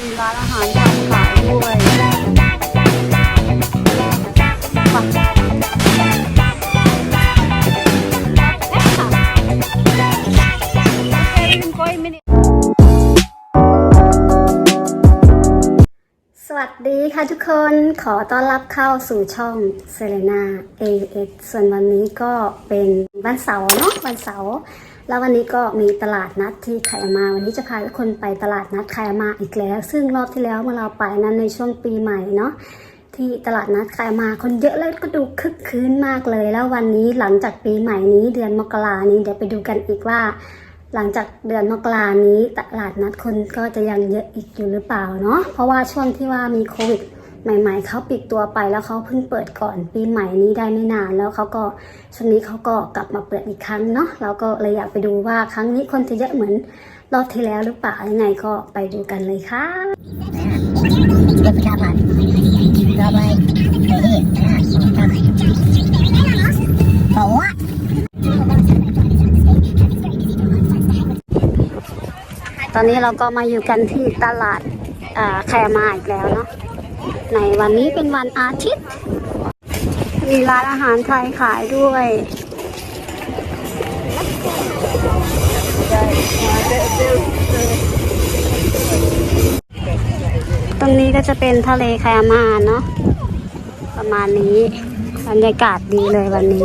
มีร้านอาหารทำขายด้วยสวัสดีค่ะทุกคนขอต้อนรับเข้าสู่ช่องเซเลนา AS ส่วนวันนี้ก็เป็นวันเสาร์เนาะวันเสาร์ แล้ววันนี้ก็มีตลาดนัดที่ไคยามา วันนี้จะพาทุกคนไปตลาดนัดไคยามาอีกแล้ว ซึ่งรอบที่แล้วเมื่อเราไปนั้นในช่วงปีใหม่เนาะที่ตลาดนัดไคยามาคนเยอะแล้วก็ดูคึกคืนมากเลย แล้ววันนี้หลังจากปีใหม่นี้เดือนมกรานี้เดี๋ยวไปดูกันอีกว่า หลังจากเดือนมกรานี้ตลาดนัดคนก็จะยังเยอะอีกอยู่หรือเปล่าเนาะเพราะว่าช่วงที่ว่ามีโควิด ใหม่ ๆเขาปิดตัวไปแล้วเขาเพิ่งเปิดก่อนปีใหม่นี้ได้ไม่นาน แล้วเขาก็ช่วงนี้เขาก็กลับมาเปิดอีกครั้งเนาะเราก็เลยอยากไปดูว่าครั้งนี้คนจะเยอะเหมือนรอบที่แล้วหรือเปล่ายังไงก็ไปดูกันเลยค่ะตอนนี้เราก็มาอยู่กันที่ตลาดอ่าแคมาอีกแล้วเนาะ ในวันนี้เป็นวันอาทิตย์ มีร้านอาหารไทยขายด้วย ตรงนี้ก็จะเป็นทะเลแคมาเนาะประมาณนี้บรรยากาศดีเลยวันนี้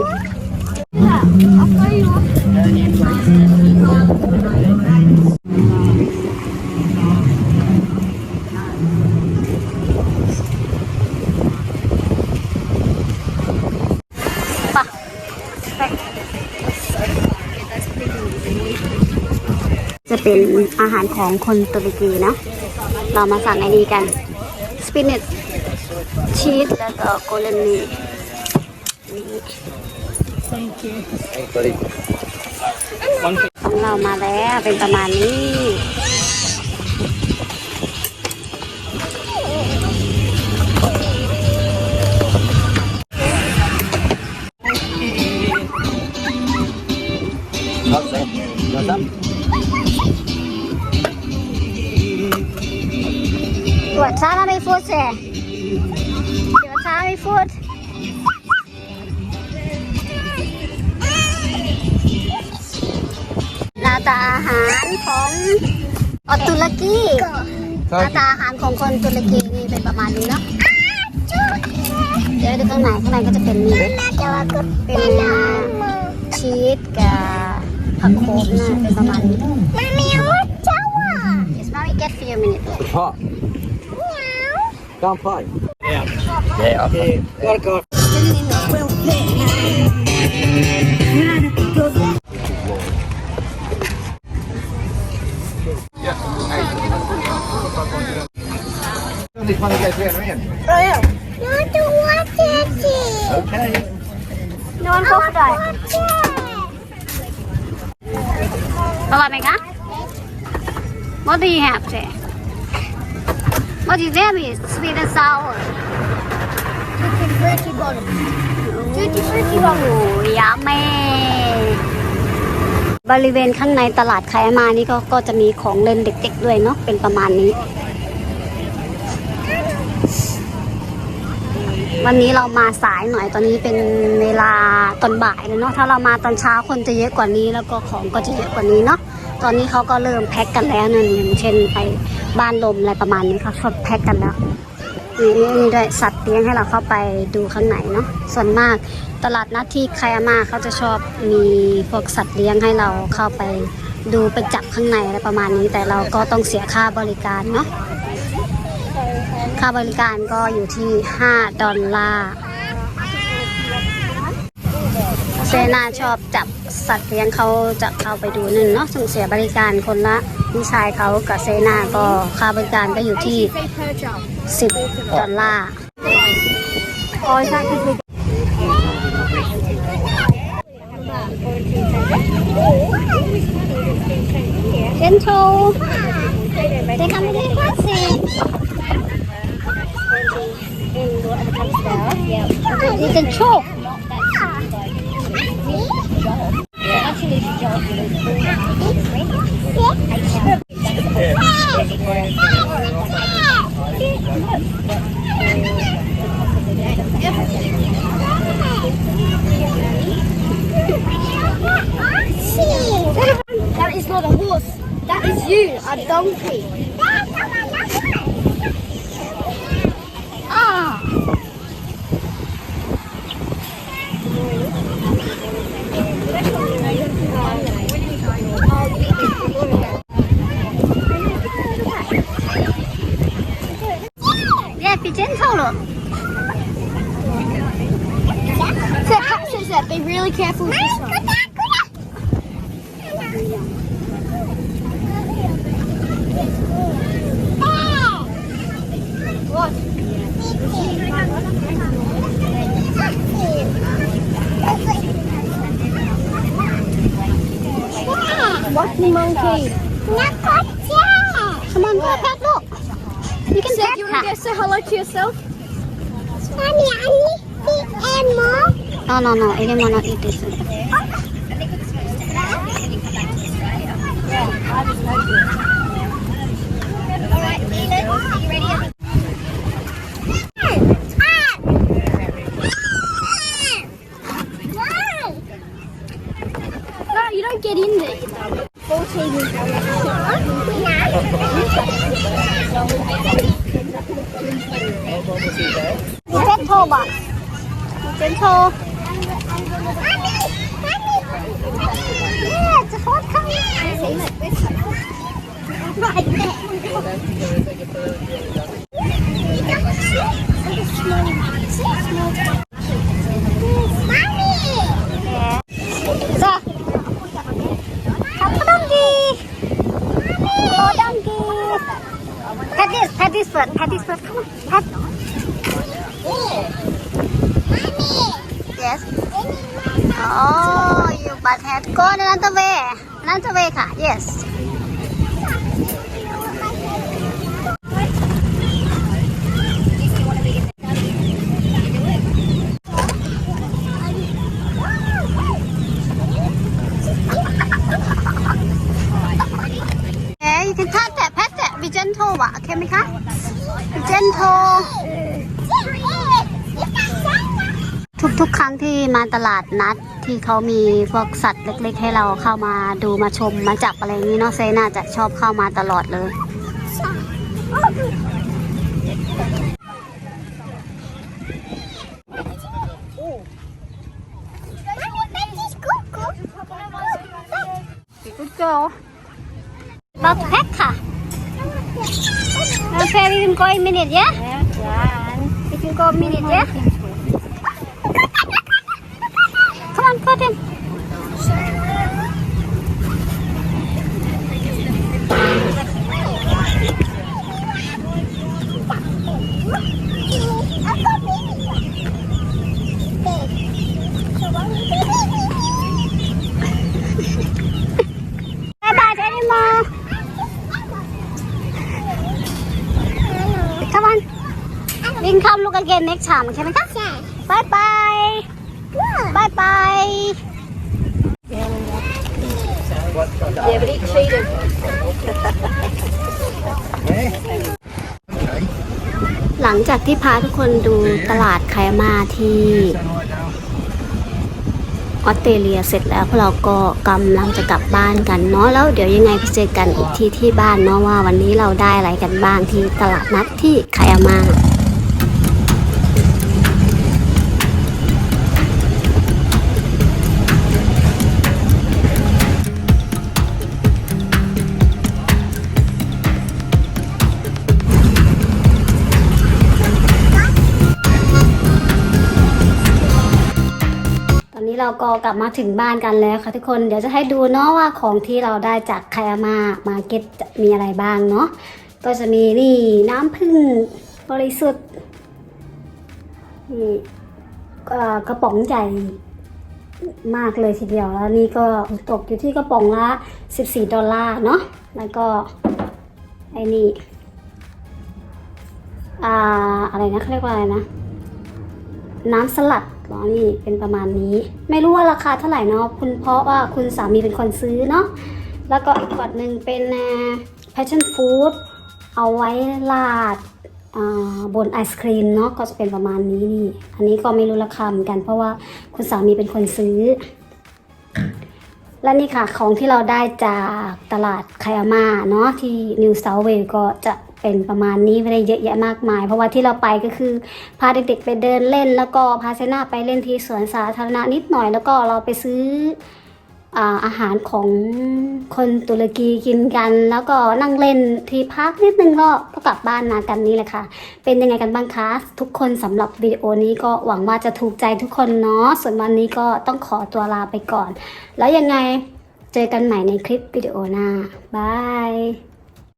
าหารของคนตุรกีเนาะเรามาสั่งไอ้นี้กัน สปินเนตชีสแล้วก็โกเลนีนี่ของเรามาแล้วเป็นประมาณนี้ กีหน้าตาอาหารของคนตุรกีนี่เป็นประมาณนี้เนาะเดี๋ยวดูข้างในข้างในก็จะเป็นนี่เป็นชีสกับผักโขมนะเป็นประมาณนี้ Mami, Jawa. It's very good for your minute Pot. Down five. Yeah. Yeah. Okay. Gotta go. Just want to get there, man. Want to watch it? Okay. No one go for that อร่อยไหมคะ What do you have there What is that is sweet and sour Tutti frutti buoni. Tutti frutti โอ้ buoni. ยาแม่ บริเวณข้างในตลาดไคยามานี่ก็ก็จะมีของเล่นเด็กๆด้วยเนาะ เป็นประมาณนี้ วันนี้เรามาสายหน่อย ตอนนี้เป็นเวลาตอนบ่ายเลยเนาะ ถ้าเรามาตอนเช้าคนจะเยอะกว่านี้ แล้วก็ของก็จะเยอะกว่านี้เนาะ ตอนนี้เขาก็เริ่มแพ็คกันแล้วนั่นอย่างเช่นไป บ้านลมอะไรประมาณนี้เขาแพ็คกันแล้วนี่นี่ด้วยสัตว์เลี้ยงให้เราเข้าไปดูข้างในเนาะส่วนมากตลาดนัดที่ไคยามาเขาจะชอบมีพวกสัตว์เลี้ยงให้เราเข้าไปดูไปจับข้างในอะไรประมาณนี้ แต่เราก็ต้องเสียค่าบริการเนาะค่าบริการก็อยู่ที่ 5 ดอลลาร์ เซนาชอบจับสัตว์เลี้ยงเขาจะเข้าไปดูหนึ่งเนาะซึ่งเสียบริการคนละพี่ชายเขากับเซนาก็ค่าบริการก็อยู่ที่ 10 ดอลลาร์โอ้ยใช่คือเจนโชเด็กทำไม่ได้คลาสสิก You can choke. That is not a horse. That is you, a donkey. Monkey? come on go pet look you can Sid, pet you want her to go say hello to yourself? no no no anyone not eat this No, you don't get in there. 14มีเจนโทบ่ะมีเจนโทเนี่ยจะโคตรเข้า จ้ะขับดังกีโอ้ดังกี Pet this, pet this first, pet this first. Come on, pet. Yes. Oh, you but have gone another way. Another way ค่ะ Yes. Okay, you can touch that, pet that, be gentle ว่ะโอเคไหมคะ be gentle ทุกครั้งที่มาตลาดนัดที่เขามีพวกสัตว์เล็ก ๆ ให้เราเข้ามาดูมาชมมาจับอะไรนี้เนาะเซน่าจะชอบเข้ามาตลอดเลย Good girl. About to pack ค่ะ Okay, we can go in minute, yeah? We can go minute, yeah? Come on, put him. Bye bye, anymore. Come on. We can come look again next time, okay, ไหมคะ Bye bye. Bye bye. หลังจากที่พาทุกคนดูตลาดไคมาที่ออสเตรเลียเสร็จแล้วพวกเราก็กำลังจะกลับบ้านกันเนาะแล้วเดี๋ยวยังไงไปเจอกันอีกทีที่บ้านเนาะว่าวันนี้เราได้อะไรกันบ้างที่ตลาดนัดที่ไคมา เราก็กลับมาถึงบ้านกันแล้วค่ะทุกคนเดี๋ยวจะให้ดูเนาะว่าของที่เราได้จากไคอามามาเก็ตจะมีอะไรบ้างเนาะก็จะมีนี่น้ำผึ้งบริสุทธิ์นี่กระป๋องใหญ่มากเลยทีเดียวแล้วนี่ก็ตกอยู่ที่กระป๋องละ 14 ดอลลาร์เนาะแล้วก็ไอ้นี่อ่าอะไรนะเขาเรียกว่าอะไรนะ น้ำสลัด เหรอนี่เป็นประมาณนี้ ไม่รู้ว่าราคาเท่าไหร่เนาะคุณเพราะว่าคุณสามีเป็นคนซื้อเนาะแล้วก็อีกขวดหนึ่งเป็น passion fruit เอาไว้ราดบนไอศครีมเนาะก็จะเป็นประมาณนี้นี่ อันนี้ก็ไม่รู้ราคาเหมือนกัน เพราะว่าคุณสามีเป็นคนซื้อ และนี่ค่ะของที่เราได้จากตลาดไคอามาเนาะที่นิวเซาเวลก็จะ เป็นประมาณนี้ไม่ได้เยอะแยะมากมาย เพราะว่าที่เราไปก็คือพาเด็กๆไปเดินเล่น แล้วก็พาเซน่าไปเล่นที่สวนสาธารณะนิดหน่อย แล้วก็เราไปซื้ออาอาหารของคนตุรกีกินกัน แล้วก็นั่งเล่นที่พักนิดนึงก็ก็กลับบ้านมากันนี่แหละค่ะ เป็นยังไงกันบ้างคะทุกคนสำหรับวิดีโอนี้ก็หวังว่าจะถูกใจทุกคนเนาะส่วนวันนี้ก็ต้องขอตัวลาไปก่อน แล้วยังไงเจอกันใหม่ในคลิปวิดีโอหน้าบาย